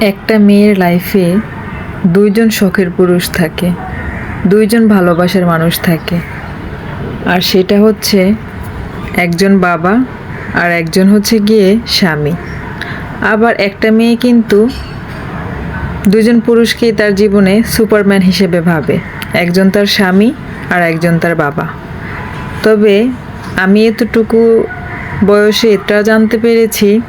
একটা মেয়ের লাইফে দুইজন শখের পুরুষ থাকে, দুইজন ভালোবাসার মানুষ থাকে। আর সেটা হচ্ছে একজন বাবা আর একজন হচ্ছে গিয়ে স্বামী। আবার একটা মেয়ে কিন্তু দুজন পুরুষকেই তার জীবনে সুপারম্যান হিসেবে ভাবে, একজন তার স্বামী আর একজন তার বাবা। তবে আমি এতটুকু বয়সে এটা জানতে পেরেছি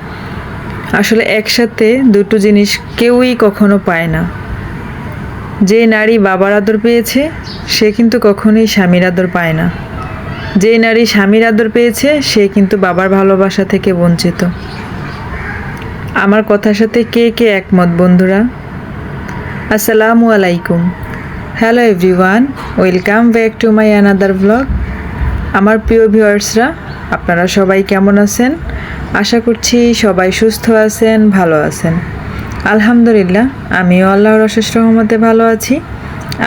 আসলে একসাথে দুটো জিনিস কেউই কখনো পায় না। যে নারী বাবার আদর পেয়েছে, সে কিন্তু কখনোই স্বামীর আদর পায় না। যে নারী স্বামীর আদর পেয়েছে, সে কিন্তু বাবার ভালোবাসা থেকে বঞ্চিত। আমার কথার সাথে কে কে একমত, বন্ধুরা? আসসালামু আলাইকুম। Hello everyone welcome back to my another blog আমার প্রিয় ভিউয়ার্সরা, আপনারা সবাই কেমন আছেন? আশা করছি সবাই সুস্থ আছেন, ভালো আছেন। আলহামদুলিল্লাহ, আমিও আল্লাহর অশেষ রহমতে ভালো আছি।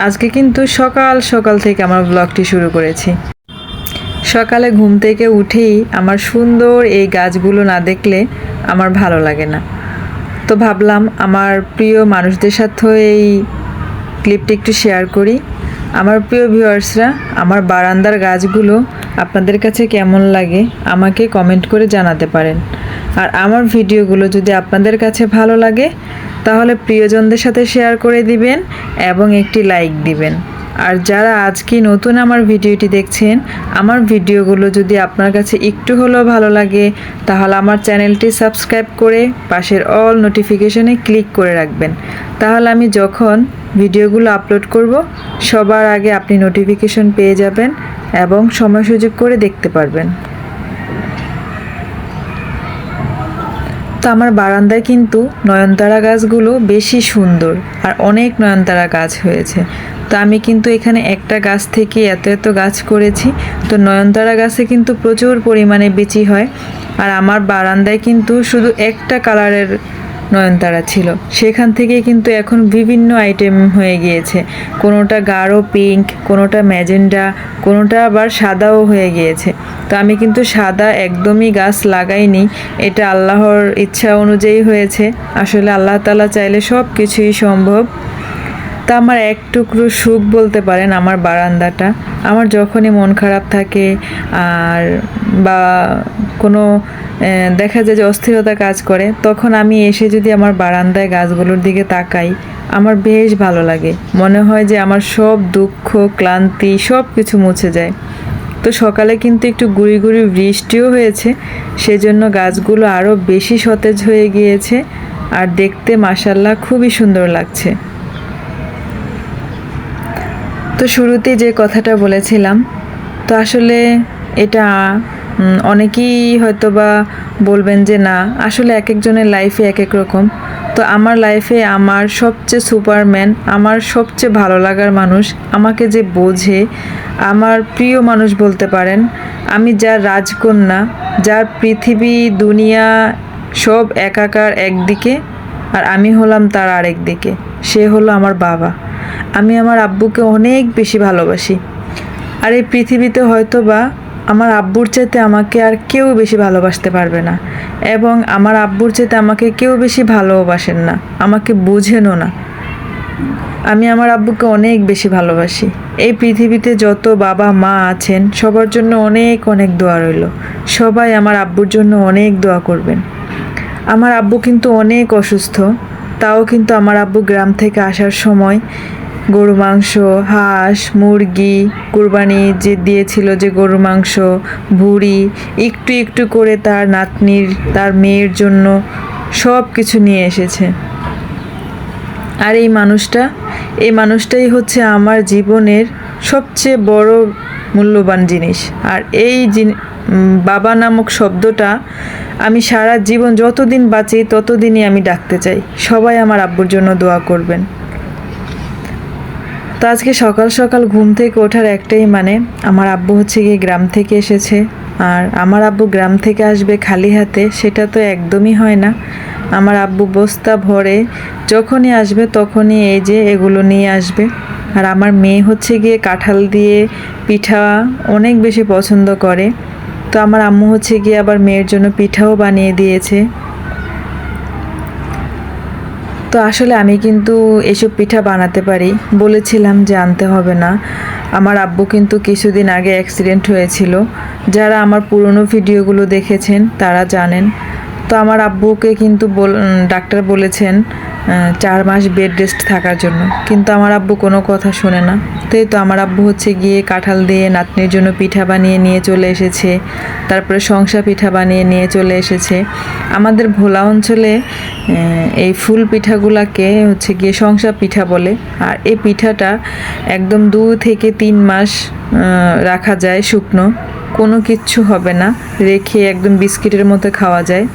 আজকে কিন্তু সকাল সকাল থেকে আমার ব্লগটি শুরু করেছি। সকালে ঘুম থেকে উঠেই আমার সুন্দর এই গাছগুলো না দেখলে আমার ভালো লাগে না। তো ভাবলাম, আমার প্রিয় মানুষদের সাথেও এই ক্লিপটি একটু শেয়ার করি। আমার প্রিয় ভিউয়ার্সরা, আমার বারান্দার গাছগুলো আপনাদের কাছে কেমন লাগে আমাকে কমেন্ট করে জানাতে পারেন। আর আমার ভিডিওগুলো যদি আপনাদের কাছে ভালো লাগে, তাহলে প্রিয়জনদের সাথে শেয়ার করে দিবেন এবং একটি লাইক দিবেন। আর যারা আজকে নতুন আমার ভিডিওটি দেখছেন, আমার ভিডিওগুলো যদি আপনার কাছে একটু হলেও ভালো লাগে, তাহলে আমার চ্যানেলটি সাবস্ক্রাইব করে পাশের অল নোটিফিকেশনে ক্লিক করে রাখবেন। তাহলে আমি যখন ভিডিওগুলো আপলোড করব, সবার আগে আপনি নোটিফিকেশন পেয়ে যাবেন এবং সময় সুযোগ করে দেখতে পারবেন। তো আমার বারান্দায় কিন্তু নয়নতারা গাছগুলো বেশি সুন্দর আর অনেক নয়নতারা গাছ হয়েছে। তো আমি কিন্তু এখানে একটা গাছ থেকে এত এত গাছ করেছি। তো নয়নতারা গাছে কিন্তু প্রচুর পরিমাণে বিচি হয়। আর আমার বারান্দায় কিন্তু শুধু একটা কালারের নয়নতারা ছিল। সেখান থেকে কিন্তু এখন বিভিন্ন আইটেম হয়ে গিয়েছে। কোনোটা গাঢ় পিঙ্ক কোনোটা ম্যাজেন্ডা কোনোটা আবার সাদাও হয়ে গিয়েছে। তো আমি কিন্তু সাদা একদমই গাছ লাগাইনি। এটা আল্লাহর ইচ্ছা অনুযায়ী হয়েছে। আসলে আল্লাহ তালা চাইলে সব কিছুই সম্ভব। তা আমার এক টুকরো সুখ বলতে পারেন আমার বারান্দাটা। আমার যখনই মন খারাপ থাকে আর বা কোনো দেখা যায় যে অস্থিরতা কাজ করে, তখন আমি এসে যদি আমার বারান্দায় গাছগুলোর দিকে তাকাই, আমার বেশ ভালো লাগে। মনে হয় যে আমার সব দুঃখ, ক্লান্তি সব কিছু মুছে যায়। তো সকালে কিন্তু একটু গুড়ি গুড়ি বৃষ্টিও হয়েছে, সেজন্য গাছগুলো আরও বেশি সতেজ হয়ে গিয়েছে, আর দেখতে মাসাল্লাহ খুবই সুন্দর লাগছে। তো শুরুতে যে কথাটা বলেছিলাম, তো আসলে এটা অনেকেই হয়তো বা বলবেন যে না, আসলে এক একজনের লাইফে এক এক রকম। তো আমার লাইফে আমার সবচেয়ে সুপারম্যান আমার সবচেয়ে ভালো লাগার মানুষ আমাকে যে বোঝে, আমার প্রিয় মানুষ বলতে পারেন, আমি যার রাজকন্যা, যার পৃথিবী, দুনিয়া সব একাকার একদিকে, আর আমি হলাম তার আরেক দিকে, সে হলো আমার বাবা। আমি আমার আব্বুকে অনেক বেশি ভালোবাসি। আর এই পৃথিবীতে হয়তো বা আমার আব্বুর চাইতে আমাকে আর কেউ বেশি ভালোবাসতে পারবে না এবং আমার আব্বুর চাইতে আমাকে কেউ বেশি ভালোবাসেন না, আমাকে বুঝেনও না। আমি আমার আব্বুকে অনেক বেশি ভালোবাসি। এই পৃথিবীতে যত বাবা, মা আছেন, সবার জন্য অনেক অনেক দোয়া রইল। সবাই আমার আব্বুর জন্য অনেক দোয়া করবেন। আমার আব্বু কিন্তু অনেক অসুস্থ, তাও কিন্তু আমার আব্বু গ্রাম থেকে আসার সময় গরু, মাংস, হাঁস, মুরগি কুরবানি যে দিয়েছিল যে গরু, মাংস, ভুড়ি, একটু একটু করে তার নাতনির, তার মেয়ের জন্য সব কিছু নিয়ে এসেছে। আর এই মানুষটা, এই মানুষটাই হচ্ছে আমার জীবনের সবচেয়ে বড় মূল্যবান জিনিস। আর এই বাবা নামক শব্দটা আমি সারা জীবন যতদিন বাঁচি ততদিনই আমি ডাকতে চাই। সবাই আমার আব্বুর জন্য দোয়া করবেন। তো আজকে সকাল সকাল ঘুম থেকে ওঠার একটাই মানে আমার আব্বু হচ্ছে গিয়ে গ্রাম থেকে এসেছে। আর আমার আব্বু গ্রাম থেকে আসবে খালি হাতে, সেটা তো একদমই হয় না। আমার আব্বু বস্তা ভরে যখনই আসবে তখনই এই যে এগুলো নিয়ে আসবে। আর আমার মেয়ে হচ্ছে গিয়ে কাঁঠাল দিয়ে পিঠা অনেক বেশি পছন্দ করে। তো আমার আম্মু হচ্ছে গিয়ে আবার মেয়ের জন্য পিঠাও বানিয়ে দিয়েছে। তো আসলে আমি কিন্তু এসব পিঠা বানাতে পারি। বলেছিলাম যে আনতে হবে না। আমার আব্বু কিন্তু কিছুদিন আগে অ্যাক্সিডেন্ট হয়েছিল। যারা আমার পুরনো ভিডিওগুলো দেখেছেন, তারা জানেন তো আমার আব্বুকে কিন্তু ডাক্তার বলেছেন চার মাস বেড রেস্ট থাকার জন্য। কিন্তু আমার আব্বু কোনো কথা শোনে না। তো তো আমার আব্বু হচ্ছে গিয়ে কাঁঠাল দিয়ে নাতনির জন্য পিঠা বানিয়ে নিয়ে চলে এসেছে, তারপরে সংসা পিঠা বানিয়ে নিয়ে চলে এসেছে। আমাদের ভোলা অঞ্চলে এই ফুল পিঠাগুলাকে হচ্ছে গিয়ে সংসা পিঠা বলে। আর এই পিঠাটা একদম দু থেকে তিন মাস রাখা যায় শুকনো। কোনো কিচ্ছু হবে না। রেখে একদম বিস্কিটের মতো খাওয়া যায়।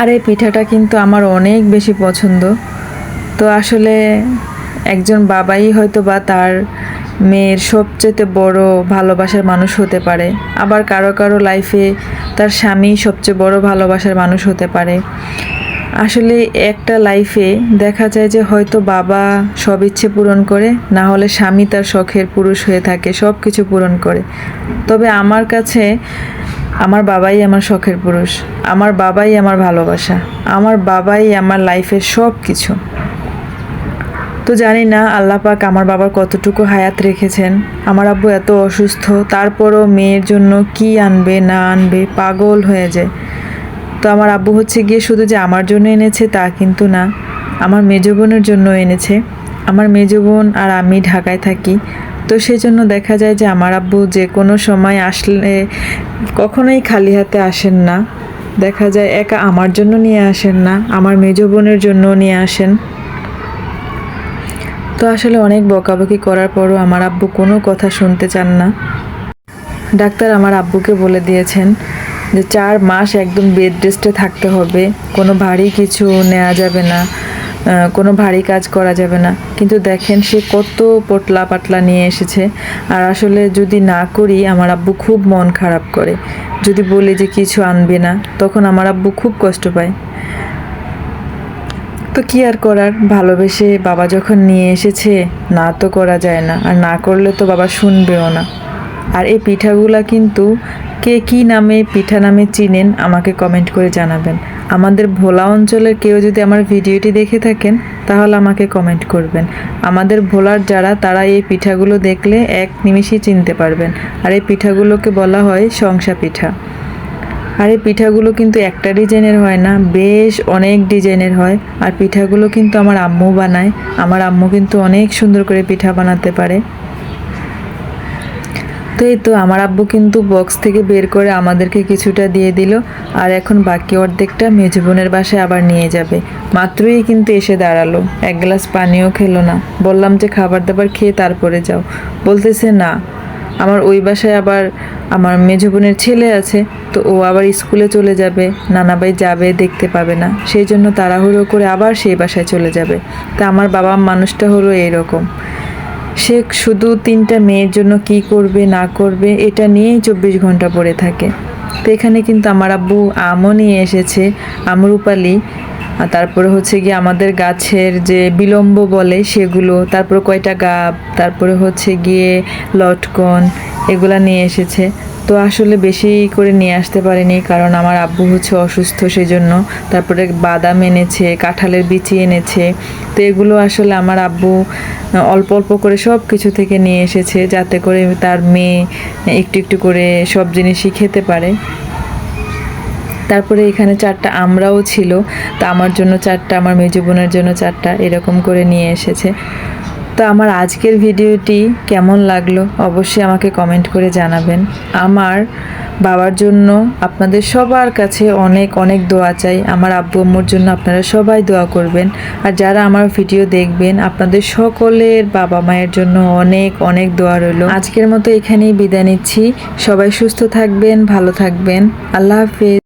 আর এই পিঠাটা কিন্তু আমার অনেক বেশি পছন্দ। তো আসলে একজন বাবাই হয়তো বা তার মেয়ের সবচেয়ে বড় ভালোবাসার মানুষ হতে পারে। আবার কারও কারও লাইফে তার স্বামী সবচেয়ে বড় ভালোবাসার মানুষ হতে পারে। আসলে একটা লাইফে দেখা যায় যে হয়তো বাবা সব ইচ্ছে পূরণ করে, না হলে স্বামী তার শখের পুরুষ হয়ে থাকে সব কিছু পূরণ করে। তবে আমার কাছে আমার বাবাই আমার শখের পুরুষ। আমার বাবাই আমার ভালোবাসা। আমার বাবাই আমার লাইফের সব কিছু তো জানি না আল্লাহ পাক আমার বাবার কতটুকু হায়াত রেখেছেন। আমার আব্বু এত অসুস্থ, তারপরও মেয়ের জন্য কি আনবে, না আনবে, পাগল হয়ে যায়। তো আমার আব্বু হচ্ছে গিয়ে শুধু যে আমার জন্য এনেছে তা কিন্তু না, আমার মেজ বোনের জন্য এনেছে। আমার মেজ বোন আর আমি ঢাকায় থাকি। তো সেই জন্য দেখা যায় যে আমার আব্বু যে কোনো সময় আসলে কখনোই খালি হাতে আসেন না। দেখা যায় একা আমার জন্য নিয়ে আসেন না, আমার মেজ বোনের জন্য নিয়ে আসেন। তো আসলে অনেক বকাবকি করার পরও আমার আব্বু কোনো কথা শুনতে চান না। ডাক্তার আমার আব্বুকে বলে দিয়েছেন যে চার মাস একদম বেড রেস্টে থাকতে হবে, কোনো ভারী কিছু নেওয়া যাবে না। কোনো ভারী কাজ করা যাবে না। কিন্তু দেখেন সে কত পটলা পাতলা নিয়ে এসেছে। আর আসলে যদি না করি, আমার আব্বু খুব মন খারাপ করে। যদি বলি যে কিছু আনবে না, তখন আমার আব্বু খুব কষ্ট পায়। তো কি আর করার? ভালোবেসে বাবা যখন নিয়ে এসেছে, না তো করা যায় না। আর না করলে তো বাবা শুনবেও না। আর এই পিঠাগুলা কিন্তু কে কি নামে পিঠা নামে চিনেন আমাকে কমেন্ট করে জানাবেন। আমাদের ভোলা অঞ্চলের কেউ যদি আমার ভিডিওটি দেখে থাকেন, তাহলে আমাকে কমেন্ট করবেন। আমাদের ভোলার যারা, তারা এই পিঠাগুলো দেখলে এক নিমিষেই চিনতে পারবেন। আর এই পিঠাগুলোকে বলা হয় সংসা পিঠা। আর এই পিঠাগুলো কিন্তু একটা ডিজাইনের হয় না, বেশ অনেক ডিজাইনের হয়। আর পিঠাগুলো কিন্তু আমার আম্মু বানায়। আমার আম্মু কিন্তু অনেক সুন্দর করে পিঠা বানাতে পারে। এই তো আমার আব্বু কিন্তু বক্স থেকে বের করে আমাদেরকে কিছুটা দিয়ে দিল, আর এখন বাকি অর্ধেকটা মেজো বোনের বাসায় আবার নিয়ে যাবে। মাত্রই কিন্তু এসে দাঁড়াল। এক গ্লাস পানিও খেলো না। বললাম যে খাবার দাবার খেয়ে তারপরে যাও। বলতেছে, না, আমার ওই বাসায় আবার আমার মেজো বোনের ছেলে আছে, তো ও আবার স্কুলে চলে যাবে। নানাবাই যাবে, দেখতে পাবে না। সেই জন্য তাড়াহুড়ো করে আবার সেই বাসায় চলে যাবে। তা আমার বাবা মানুষটা হলো এরকম সে শুধু তিনটা মেয়ের জন্য কি করবে, না করবে, এটা নিয়েই চব্বিশ ঘণ্টা পড়ে থাকে। তো এখানে কিন্তু আমার আব্বু আমও নিয়ে এসেছে, আমরুপালি। আর তারপরে হচ্ছে গিয়ে আমাদের গাছের যে বিলম্ব বলে সেগুলো, তারপরে কয়টা গাব, তারপরে হচ্ছে গিয়ে লটকন, এগুলা নিয়ে এসেছে। তো আসলে বেশি করে নিয়ে আসতে পারেনি, কারণ আমার আব্বু হচ্ছে অসুস্থ সেজন্য। তারপরে বাদাম এনেছে, কাঁঠালের বিচি এনেছে। তো এগুলো আসলে আমার আব্বু অল্প অল্প করে সব কিছু থেকে নিয়ে এসেছে, যাতে করে তার মেয়ে একটু একটু করে সব জিনিসই খেতে পারে। তারপরে এখানে চারটা আমরাও ছিল, তা আমার জন্য চারটা, আমার মেজো বোনের জন্য চারটা, এরকম করে নিয়ে এসেছে। তো আমার আজকের ভিডিওটি কেমন লাগল অবশ্যই আমাকে কমেন্ট করে জানাবেন। আমার বাবার জন্য আপনাদের সবার কাছে অনেক অনেক দোয়া চাই। আমার আব্বু আম্মুর জন্য আপনারা সবাই দোয়া করবেন। আর যারা আমার ভিডিও দেখবেন, আপনাদের সকলের বাবা মায়ের জন্য অনেক অনেক দোয়া রইল। আজকের মতো এখানেই বিদায় নিচ্ছি। সবাই সুস্থ থাকবেন, ভালো থাকবেন। আল্লাহ হাফেজ।